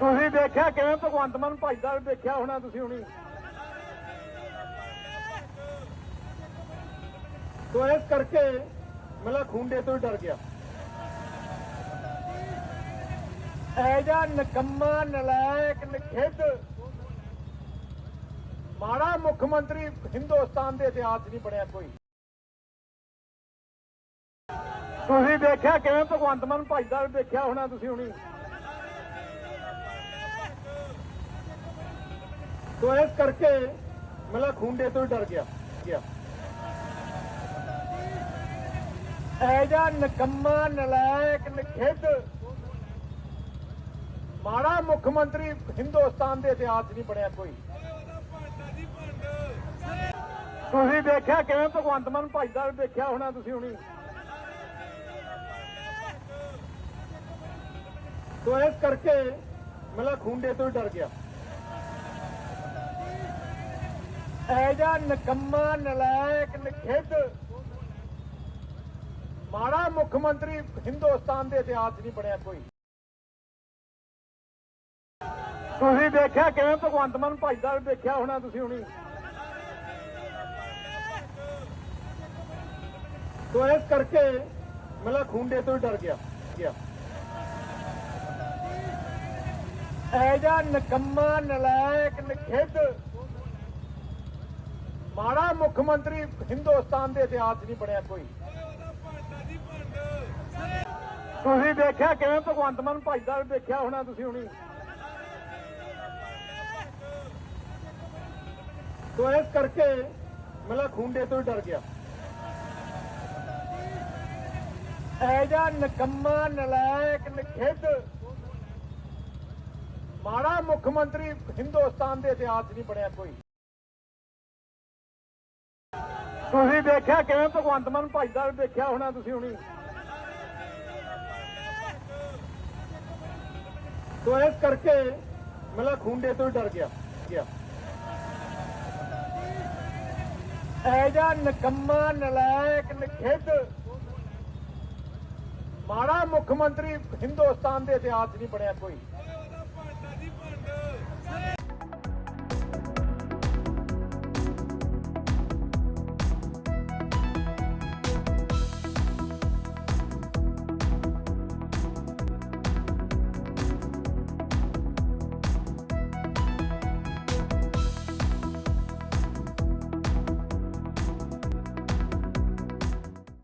ਤੁਸੀਂ ਦੇਖਿਆ ਕਿਵੇਂ ਭਗਵੰਤ ਮਾਨ ਭਜਦਾ ਦੇਖਿਆ ਹੋਣਾ ਤੁਸੀਂ ਹੁਣੀ? ਤੋ ਇਸ ਕਰਕੇ ਮਤਲਬ ਖੁੰਡੇ ਤੋਂ ਡਰ ਗਿਆ। ਐਜਾ ਨਕੰਮਾ, ਨਲਾਇਕ, ਨਖਿੱਧ ਮਾੜਾ ਮੁੱਖ ਮੰਤਰੀ ਹਿੰਦੁਸਤਾਨ ਦੇ ਇਤਿਹਾਸ 'ਚ ਨਹੀਂ ਬਣਿਆ ਕੋਈ। ਤੁਸੀਂ ਦੇਖਿਆ ਕਿਵੇਂ ਭਗਵੰਤ ਮਾਨ ਭਜਦਾ ਦੇਖਿਆ ਹੋਣਾ ਤੁਸੀਂ ਹੁਣੀ? ਤੋ ਇਸ ਕਰਕੇ ਮਤਲਬ ਖੁੰਡੇ ਤੋਂ ਹੀ ਡਰ ਗਿਆ ਗਿਆ। ਐਜਾ ਨਕੰਮਾ, ਨਲਾਇਕ, ਨਖਿੱਧ, ਮਾੜਾ ਮੁੱਖ ਮੰਤਰੀ ਹਿੰਦੁਸਤਾਨ ਦੇ ਇਤਿਹਾਸ ਨਹੀਂ ਬਣਿਆ ਕੋਈ। ਤੁਸੀਂ ਦੇਖਿਆ ਕਿਵੇਂ ਭਗਵੰਤ ਮਾਨ ਭਜਦਾ ਦੇਖਿਆ ਹੋਣਾ ਤੁਸੀਂ ਹੁਣੀ? ਤੋ ਇਸ ਕਰਕੇ ਮਤਲਬ ਖੁੰਡੇ ਤੋਂ ਹੀ ਡਰ ਗਿਆ। ਐਜਾ ਨਕੰਮਾ, ਨਲਾਇਕ, ਨਖਿੱਧ। ਮਾੜਾ ਮੁੱਖ ਮੰਤਰੀ ਹਿੰਦੁਸਤਾਨ ਦੇ ਇਤਿਹਾਸ ਨਹੀਂ ਬਣਿਆ ਕੋਈ। ਤੁਸੀਂ ਦੇਖਿਆ ਕਿਵੇਂ ਭਗਵੰਤ ਮਾਨ ਭਜਦਾ ਦੇਖਿਆ ਹੋਣਾ ਤੁਸੀਂ ਹੁਣੀ? ਤੋ ਇਸ ਕਰਕੇ ਮਤਲਬ ਖੁੰਡੇ ਤੋਂ ਹੀ ਡਰ ਗਿਆ ਗਿਆ। ਐਜਾ ਨਕੰਮਾ, ਨਲਾਇਕ, ਨਖਿੱਧ। ਮਾੜਾ ਮੁੱਖ ਮੰਤਰੀ ਹਿੰਦੁਸਤਾਨ ਦੇ ਇਤਿਹਾਸ 'ਚ ਨਹੀਂ ਬਣਿਆ ਕੋਈ। ਤੁਸੀਂ ਦੇਖਿਆ ਕਿਵੇਂ ਭਗਵੰਤ ਮਾਨ ਭਜਦਾ ਦੇਖਿਆ ਹੋਣਾ ਤੁਸੀਂ ਹੁਣੀ? ਤੋ ਇਸ ਕਰਕੇ ਮਤਲਬ ਖੁੰਡੇ ਤੋਂ ਹੀ ਡਰ ਗਿਆ। ਐਜਾ ਨਕੰਮਾ, ਨਲਾਇਕ, ਨਖਿੱਧ ਮਾੜਾ ਮੁੱਖ ਮੰਤਰੀ ਹਿੰਦੁਸਤਾਨ ਦੇ ਇਤਿਹਾਸ 'ਚ ਨਹੀਂ ਬਣਿਆ ਕੋਈ। ਤੁਸੀਂ ਦੇਖਿਆ ਕਿਵੇਂ ਭਗਵੰਤ ਮਾਨ ਭਜਦਾ ਦੇਖਿਆ ਹੋਣਾ ਤੁਸੀਂ ਹੁਣੀ? ਤੋ ਇਸ ਕਰਕੇ ਮਤਲਬ ਖੁੰਡੇ ਤੋਂ ਹੀ ਡਰ ਗਿਆ ਗਿਆ। ਐਜਾ ਨਕੰਮਾ, ਨਲਾਇਕ, ਨਖਿੱਧ ਮਾੜਾ ਮੁੱਖ ਮੰਤਰੀ ਹਿੰਦੁਸਤਾਨ ਦੇ ਇਤਿਹਾਸ 'ਚ ਨਹੀਂ ਬਣਿਆ ਕੋਈ।